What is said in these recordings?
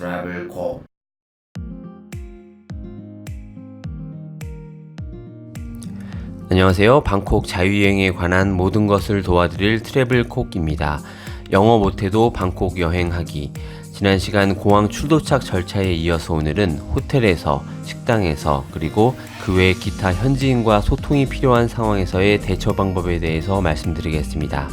트래블콕 안녕하세요. 방콕 자유여행에 관한 모든 것을 도와드릴 트래블 콕입니다. 영어 못해도 방콕 여행하기. 지난 시간 공항 출도착 절차에 이어서 오늘은 호텔에서, 식당에서, 그리고 그 외 기타 현지인과 소통이 필요한 상황에서의 대처 방법에 대해서 말씀드리겠습니다.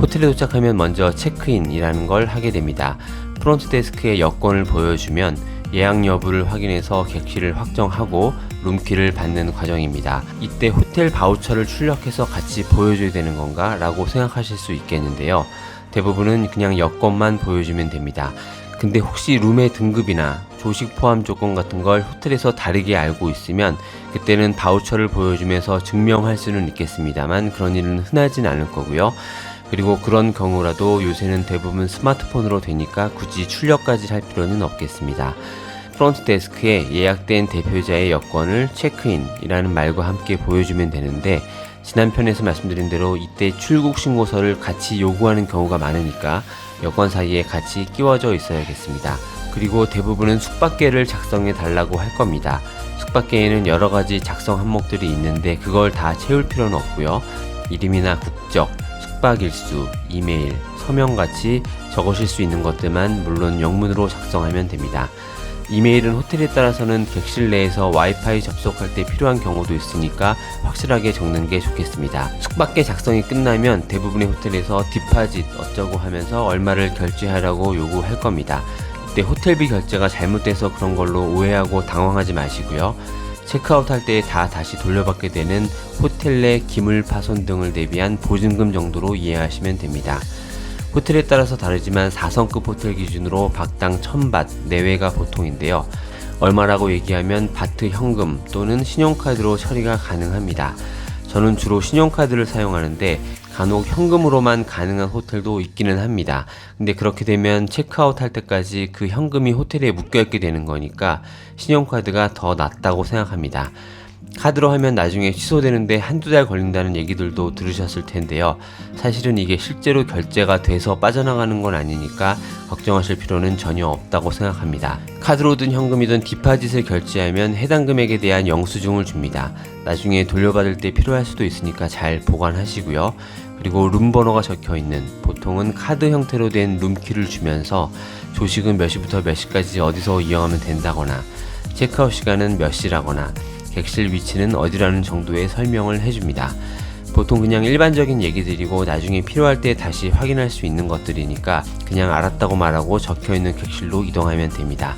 호텔에 도착하면 먼저 체크인이라는 걸 하게 됩니다. 프론트 데스크에 여권을 보여주면 예약 여부를 확인해서 객실을 확정하고 룸키를 받는 과정입니다. 이때 호텔 바우처를 출력해서 같이 보여줘야 되는 건가? 라고 생각하실 수 있겠는데요. 대부분은 그냥 여권만 보여주면 됩니다. 근데 혹시 룸의 등급이나 조식 포함 조건 같은 걸 호텔에서 다르게 알고 있으면 그때는 바우처를 보여주면서 증명할 수는 있겠습니다만 그런 일은 흔하진 않을 거고요. 그리고 그런 경우라도 요새는 대부분 스마트폰으로 되니까 굳이 출력까지 할 필요는 없겠습니다. 프론트 데스크에 예약된 대표자의 여권을 체크인이라는 말과 함께 보여주면 되는데 지난 편에서 말씀드린 대로 이때 출국 신고서를 같이 요구하는 경우가 많으니까 여권 사이에 같이 끼워져 있어야겠습니다. 그리고 대부분은 숙박계를 작성해 달라고 할 겁니다. 숙박계에는 여러 가지 작성 항목들이 있는데 그걸 다 채울 필요는 없고요. 이름이나 국적, 숙박 일수, 이메일, 서명 같이 적으실 수 있는 것들만 물론 영문으로 작성하면 됩니다. 이메일은 호텔에 따라서는 객실 내에서 와이파이 접속할 때 필요한 경우도 있으니까 확실하게 적는 게 좋겠습니다. 숙박계 작성이 끝나면 대부분의 호텔에서 디파짓 어쩌고 하면서 얼마를 결제하라고 요구할 겁니다. 이때 호텔비 결제가 잘못돼서 그런 걸로 오해하고 당황하지 마시고요. 체크아웃 할 때 다 다시 돌려받게 되는 호텔 내 기물 파손 등을 대비한 보증금 정도로 이해하시면 됩니다. 호텔에 따라서 다르지만 4성급 호텔 기준으로 박당 1000밭 내외가 보통인데요. 얼마라고 얘기하면 바트 현금 또는 신용카드로 처리가 가능합니다. 저는 주로 신용카드를 사용하는데 간혹 현금으로만 가능한 호텔도 있기는 합니다. 근데 그렇게 되면 체크아웃 할 때까지 그 현금이 호텔에 묶여있게 되는 거니까 신용카드가 더 낫다고 생각합니다. 카드로 하면 나중에 취소되는데 한두 달 걸린다는 얘기들도 들으셨을 텐데요. 사실은 이게 실제로 결제가 돼서 빠져나가는 건 아니니까 걱정하실 필요는 전혀 없다고 생각합니다. 카드로든 현금이든 디파짓을 결제하면 해당 금액에 대한 영수증을 줍니다. 나중에 돌려받을 때 필요할 수도 있으니까 잘 보관하시고요. 그리고 룸 번호가 적혀 있는 보통은 카드 형태로 된 룸키를 주면서 조식은 몇 시부터 몇 시까지 어디서 이용하면 된다거나 체크아웃 시간은 몇 시라거나 객실 위치는 어디라는 정도의 설명을 해줍니다. 보통 그냥 일반적인 얘기들이고 나중에 필요할 때 다시 확인할 수 있는 것들이니까 그냥 알았다고 말하고 적혀 있는 객실로 이동하면 됩니다.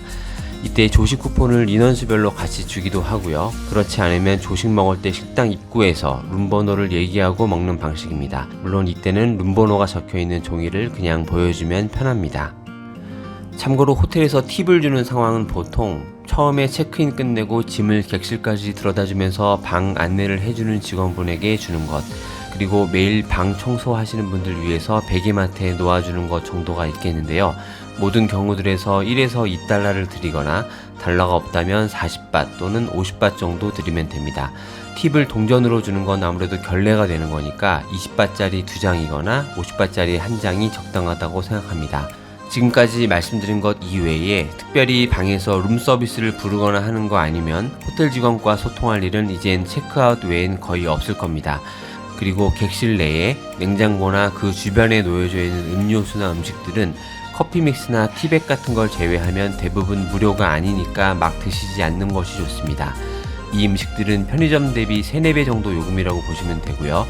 이때 조식 쿠폰을 인원수별로 같이 주기도 하고요. 그렇지 않으면 조식 먹을 때 식당 입구에서 룸번호를 얘기하고 먹는 방식입니다. 물론 이때는 룸번호가 적혀 있는 종이를 그냥 보여주면 편합니다. 참고로 호텔에서 팁을 주는 상황은 보통 처음에 체크인 끝내고 짐을 객실까지 들어다 주면서 방 안내를 해주는 직원분에게 주는 것, 그리고 매일 방 청소하시는 분들 위해서 베개맡에 놓아주는 것 정도가 있겠는데요. 모든 경우들에서 1에서 2달러를 드리거나 달러가 없다면 40밭 또는 50밭 정도 드리면 됩니다. 팁을 동전으로 주는 건 아무래도 결례가 되는 거니까 20바짜리 두 장이거나 50바짜리 한 장이 적당하다고 생각합니다. 지금까지 말씀드린 것 이외에 특별히 방에서 룸 서비스를 부르거나 하는 거 아니면 호텔 직원과 소통할 일은 이젠 체크아웃 외엔 거의 없을 겁니다. 그리고 객실 내에 냉장고나 그 주변에 놓여져 있는 음료수나 음식들은 커피 믹스나 티백 같은 걸 제외하면 대부분 무료가 아니니까 막 드시지 않는 것이 좋습니다. 이 음식들은 편의점 대비 3, 4배 정도 요금이라고 보시면 되고요.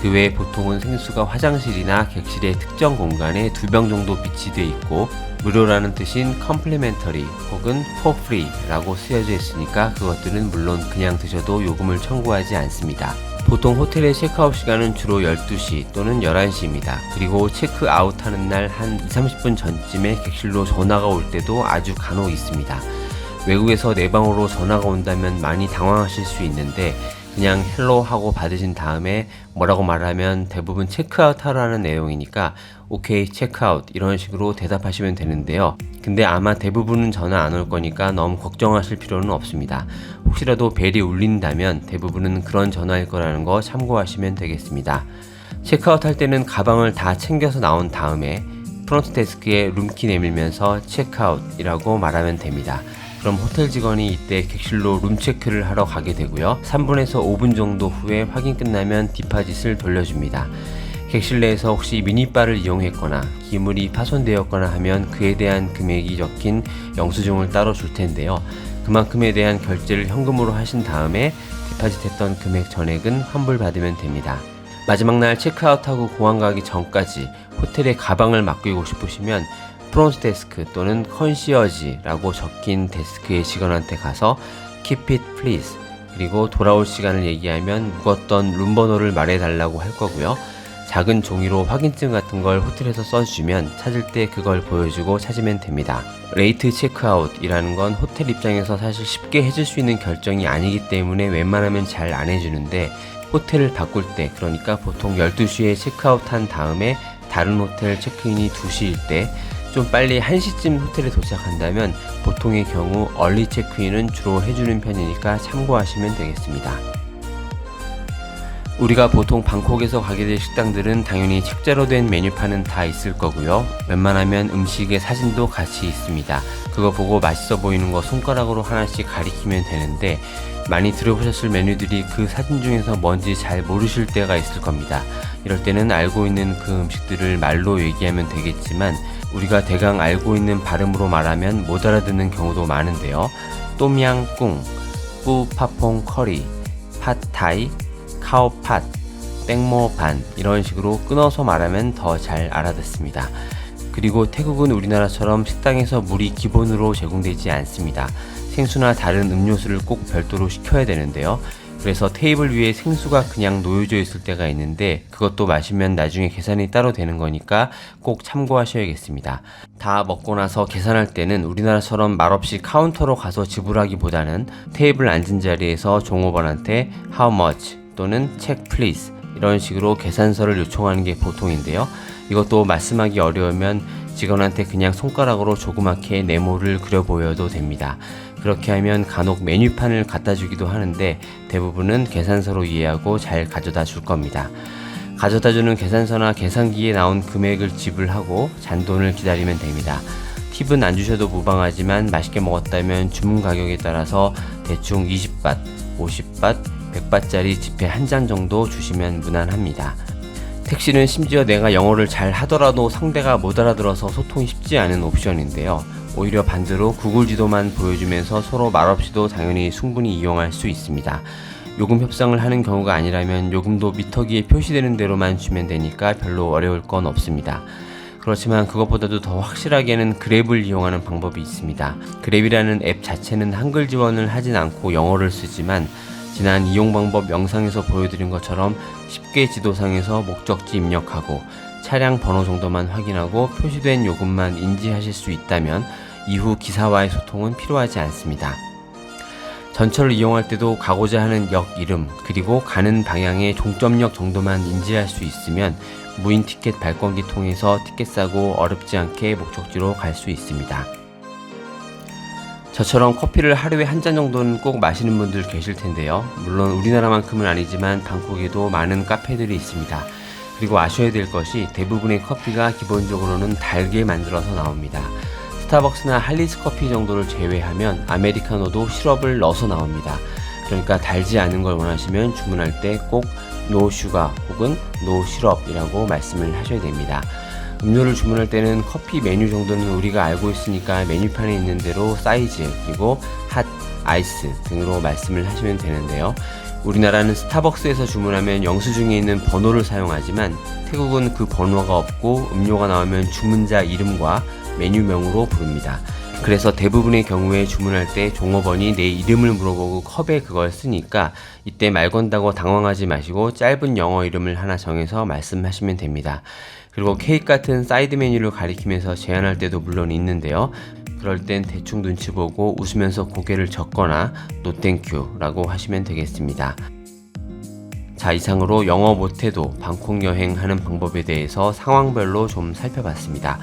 그 외에 보통은 생수가 화장실이나 객실의 특정 공간에 두 병 정도 비치되어 있고 무료라는 뜻인 complimentary 혹은 for free 라고 쓰여져 있으니까 그것들은 물론 그냥 드셔도 요금을 청구하지 않습니다. 보통 호텔의 체크아웃 시간은 주로 12시 또는 11시입니다. 그리고 체크아웃 하는 날 한 2, 30분 전쯤에 객실로 전화가 올 때도 아주 간혹 있습니다. 외국에서 내 방으로 전화가 온다면 많이 당황하실 수 있는데 그냥 헬로 하고 받으신 다음에 뭐라고 말하면 대부분 체크아웃 하라는 내용이니까 오케이 체크아웃 이런 식으로 대답하시면 되는데요. 근데 아마 대부분은 전화 안 올 거니까 너무 걱정하실 필요는 없습니다. 혹시라도 벨이 울린다면 대부분은 그런 전화일 거라는 거 참고하시면 되겠습니다. 체크아웃 할 때는 가방을 다 챙겨서 나온 다음에 프론트 데스크에 룸키 내밀면서 체크아웃이라고 말하면 됩니다. 그럼 호텔 직원이 이때 객실로 룸 체크를 하러 가게 되고요. 3분에서 5분 정도 후에 확인 끝나면 디파짓을 돌려줍니다. 객실 내에서 혹시 미니바를 이용했거나 기물이 파손되었거나 하면 그에 대한 금액이 적힌 영수증을 따로 줄 텐데요. 그만큼에 대한 결제를 현금으로 하신 다음에 디파짓했던 금액 전액은 환불받으면 됩니다. 마지막 날 체크아웃하고 공항 가기 전까지 호텔에 가방을 맡기고 싶으시면 프론트 데스크 또는 컨시어지라고 적힌 데스크의 직원한테 가서 Keep it please 그리고 돌아올 시간을 얘기하면 묵었던 룸 번호를 말해달라고 할 거고요. 작은 종이로 확인증 같은 걸 호텔에서 써주면 찾을 때 그걸 보여주고 찾으면 됩니다. 레이트 체크아웃이라는 건 호텔 입장에서 사실 쉽게 해줄 수 있는 결정이 아니기 때문에 웬만하면 잘 안 해주는데 호텔을 바꿀 때 그러니까 보통 12시에 체크아웃 한 다음에 다른 호텔 체크인이 2시일 때 좀 빨리 1시쯤 호텔에 도착한다면 보통의 경우 얼리 체크인은 주로 해주는 편이니까 참고하시면 되겠습니다. 우리가 보통 방콕에서 가게 될 식당들은 당연히 책자로 된 메뉴판은 다 있을 거고요. 웬만하면 음식의 사진도 같이 있습니다. 그거 보고 맛있어 보이는 거 손가락으로 하나씩 가리키면 되는데 많이 들어보셨을 메뉴들이 그 사진 중에서 뭔지 잘 모르실 때가 있을 겁니다. 이럴 때는 알고 있는 그 음식들을 말로 얘기하면 되겠지만 우리가 대강 알고 있는 발음으로 말하면 못 알아듣는 경우도 많은데요. 똠양꿍, 뿌파퐁 커리, 팟타이, 카오팟, 땡모반 이런 식으로 끊어서 말하면 더 잘 알아듣습니다. 그리고 태국은 우리나라처럼 식당에서 물이 기본으로 제공되지 않습니다. 생수나 다른 음료수를 꼭 별도로 시켜야 되는데요. 그래서 테이블 위에 생수가 그냥 놓여져 있을 때가 있는데 그것도 마시면 나중에 계산이 따로 되는 거니까 꼭 참고하셔야겠습니다. 다 먹고 나서 계산할 때는 우리나라처럼 말없이 카운터로 가서 지불하기보다는 테이블 앉은 자리에서 종업원한테 how much 또는 check please 이런 식으로 계산서를 요청하는 게 보통인데요. 이것도 말씀하기 어려우면 직원한테 그냥 손가락으로 조그맣게 네모를 그려 보여도 됩니다. 그렇게 하면 간혹 메뉴판을 갖다 주기도 하는데 대부분은 계산서로 이해하고 잘 가져다 줄 겁니다. 가져다 주는 계산서나 계산기에 나온 금액을 지불하고 잔돈을 기다리면 됩니다. 팁은 안 주셔도 무방하지만 맛있게 먹었다면 주문 가격에 따라서 대충 20밭, 50밭, 100바짜리 지폐 한 장 정도 주시면 무난합니다. 택시는 심지어 내가 영어를 잘 하더라도 상대가 못 알아들어서 소통이 쉽지 않은 옵션인데요. 오히려 반대로 구글 지도만 보여주면서 서로 말없이도 당연히 충분히 이용할 수 있습니다. 요금 협상을 하는 경우가 아니라면 요금도 미터기에 표시되는 대로만 주면 되니까 별로 어려울 건 없습니다. 그렇지만 그것보다도 더 확실하게는 그랩을 이용하는 방법이 있습니다. 그랩이라는 앱 자체는 한글 지원을 하진 않고 영어를 쓰지만 지난 이용 방법 영상에서 보여드린 것처럼 쉽게 지도상에서 목적지 입력하고 차량 번호 정도만 확인하고 표시된 요금만 인지하실 수 있다면 이후 기사와의 소통은 필요하지 않습니다. 전철을 이용할 때도 가고자 하는 역 이름 그리고 가는 방향의 종점역 정도만 인지할 수 있으면 무인 티켓 발권기 통해서 티켓 사고 어렵지 않게 목적지로 갈 수 있습니다. 저처럼 커피를 하루에 한 잔 정도는 꼭 마시는 분들 계실 텐데요. 물론 우리나라만큼은 아니지만 방콕에도 많은 카페들이 있습니다. 그리고 아셔야 될 것이 대부분의 커피가 기본적으로는 달게 만들어서 나옵니다. 스타벅스나 할리스 커피 정도를 제외하면 아메리카노도 시럽을 넣어서 나옵니다. 그러니까 달지 않은 걸 원하시면 주문할 때 꼭 노 슈가 혹은 노 시럽이라고 말씀을 하셔야 됩니다. 음료를 주문할 때는 커피 메뉴 정도는 우리가 알고 있으니까 메뉴판에 있는 대로 사이즈 그리고 핫, 아이스 등으로 말씀을 하시면 되는데요. 우리나라는 스타벅스에서 주문하면 영수증에 있는 번호를 사용하지만 태국은 그 번호가 없고 음료가 나오면 주문자 이름과 메뉴명으로 부릅니다. 그래서 대부분의 경우에 주문할 때 종업원이 내 이름을 물어보고 컵에 그걸 쓰니까 이때 말 건다고 당황하지 마시고 짧은 영어 이름을 하나 정해서 말씀하시면 됩니다. 그리고 케이크 같은 사이드 메뉴를 가리키면서 제안할 때도 물론 있는데요. 그럴 땐 대충 눈치 보고 웃으면서 고개를 젓거나 노땡큐라고 하시면 되겠습니다. 자, 이상으로 영어 못해도 방콕 여행하는 방법에 대해서 상황별로 좀 살펴봤습니다.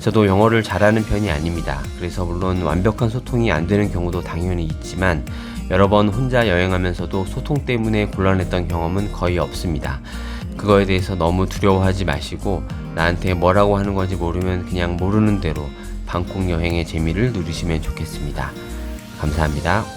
저도 영어를 잘하는 편이 아닙니다. 그래서 물론 완벽한 소통이 안 되는 경우도 당연히 있지만 여러 번 혼자 여행하면서도 소통 때문에 곤란했던 경험은 거의 없습니다. 그거에 대해서 너무 두려워하지 마시고 나한테 뭐라고 하는 건지 모르면 그냥 모르는 대로 방콕 여행의 재미를 누리시면 좋겠습니다. 감사합니다.